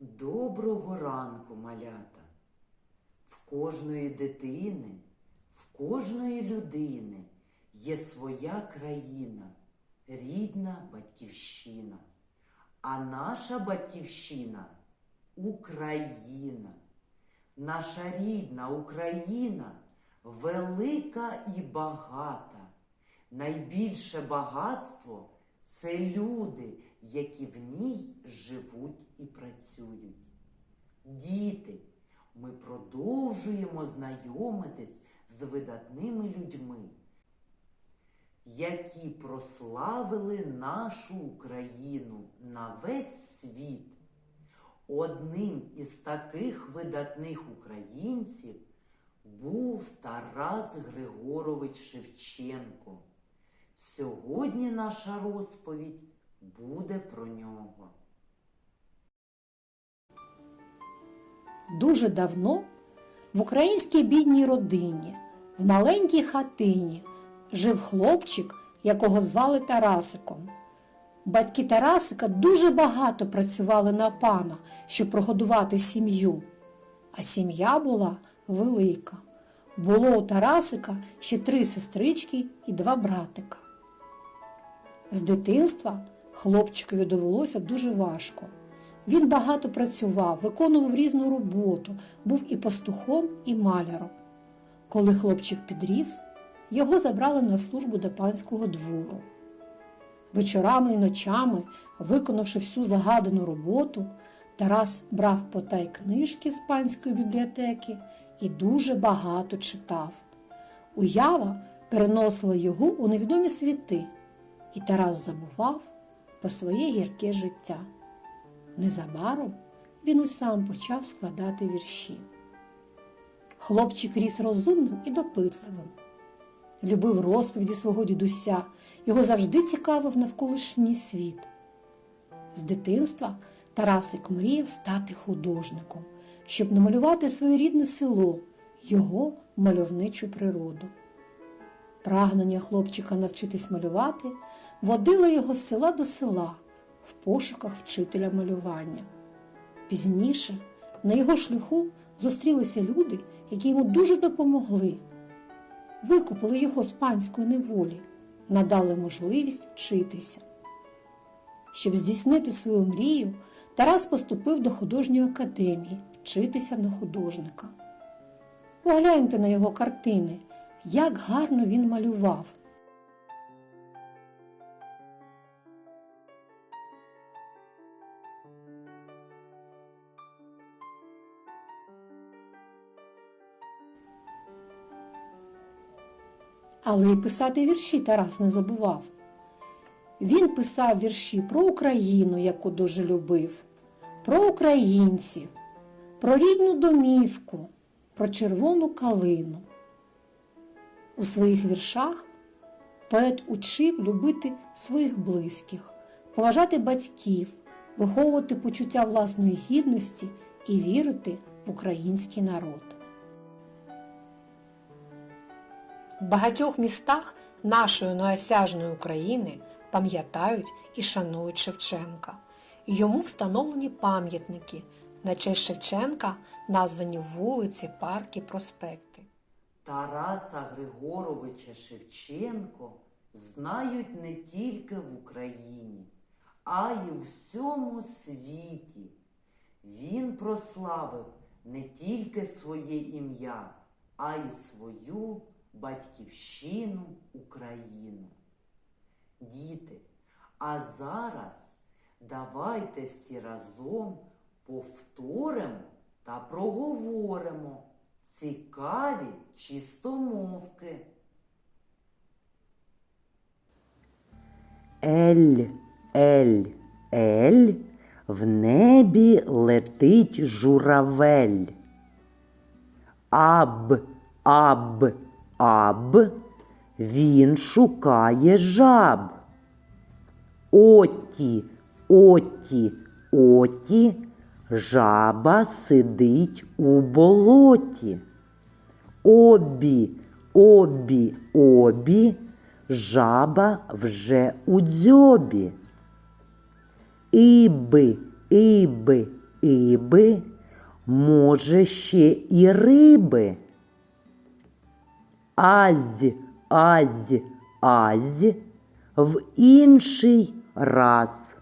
Доброго ранку, малята. В кожної дитини, в кожної людини є своя країна, рідна батьківщина. А наша батьківщина Україна. Наша рідна Україна велика і багата. Найбільше багатство це люди, які в ній живуть і працюють. Діти, ми продовжуємо знайомитись з видатними людьми, які прославили нашу Україну на весь світ. Одним із таких видатних українців був Тарас Григорович Шевченко. Сьогодні наша розповідь буде про нього. Дуже давно в українській бідній родині, в маленькій хатині, жив хлопчик, якого звали Тарасиком. Батьки Тарасика дуже багато працювали на пана, щоб прогодувати сім'ю. А сім'я була велика. Було у Тарасика ще три сестрички і два братика. З дитинства хлопчикові довелося дуже важко. Він багато працював, виконував різну роботу, був і пастухом, і маляром. Коли хлопчик підріс, його забрали на службу до панського двору. Вечорами і ночами, виконавши всю загадану роботу, Тарас брав потай книжки з панської бібліотеки і дуже багато читав. Уява переносила його у невідомі світи, і Тарас забував про своє гірке життя. Незабаром він і сам почав складати вірші. Хлопчик ріс розумним і допитливим. Любив розповіді свого дідуся, його завжди цікавив навколишній світ. З дитинства Тарасик мріяв стати художником, щоб намалювати своє рідне село, його мальовничу природу. Прагнення хлопчика навчитись малювати водило його з села до села в пошуках вчителя малювання. Пізніше на його шляху зустрілися люди, які йому дуже допомогли. Викупили його з панської неволі, надали можливість вчитися. Щоб здійснити свою мрію, Тарас поступив до художньої академії вчитися на художника. Погляньте на його картини, як гарно він малював. Але й писати вірші Тарас не забував. Він писав вірші про Україну, яку дуже любив, про українців, про рідну домівку, про червону калину. У своїх віршах поет учив любити своїх близьких, поважати батьків, виховувати почуття власної гідності і вірити в український народ. В багатьох містах нашої неосяжної України пам'ятають і шанують Шевченка. Йому встановлені пам'ятники. На честь Шевченка названі вулиці, парки, проспекти. Тараса Григоровича Шевченко знають не тільки в Україні, а й у всьому світі. Він прославив не тільки своє ім'я, а й свою батьківщину Україну. Діти, а зараз давайте всі разом повторимо та проговоримо цікаві чистомовки. Ель, ель, ель, в небі летить журавель. Аб, аб, аб, він шукає жаб. Оті, оті, оті, жаба сидить у болоті. Обі, обі, обі, жаба вже у дзьобі. Іби, іби, іби, може ще і риби. Азь, аз, аз в інший раз.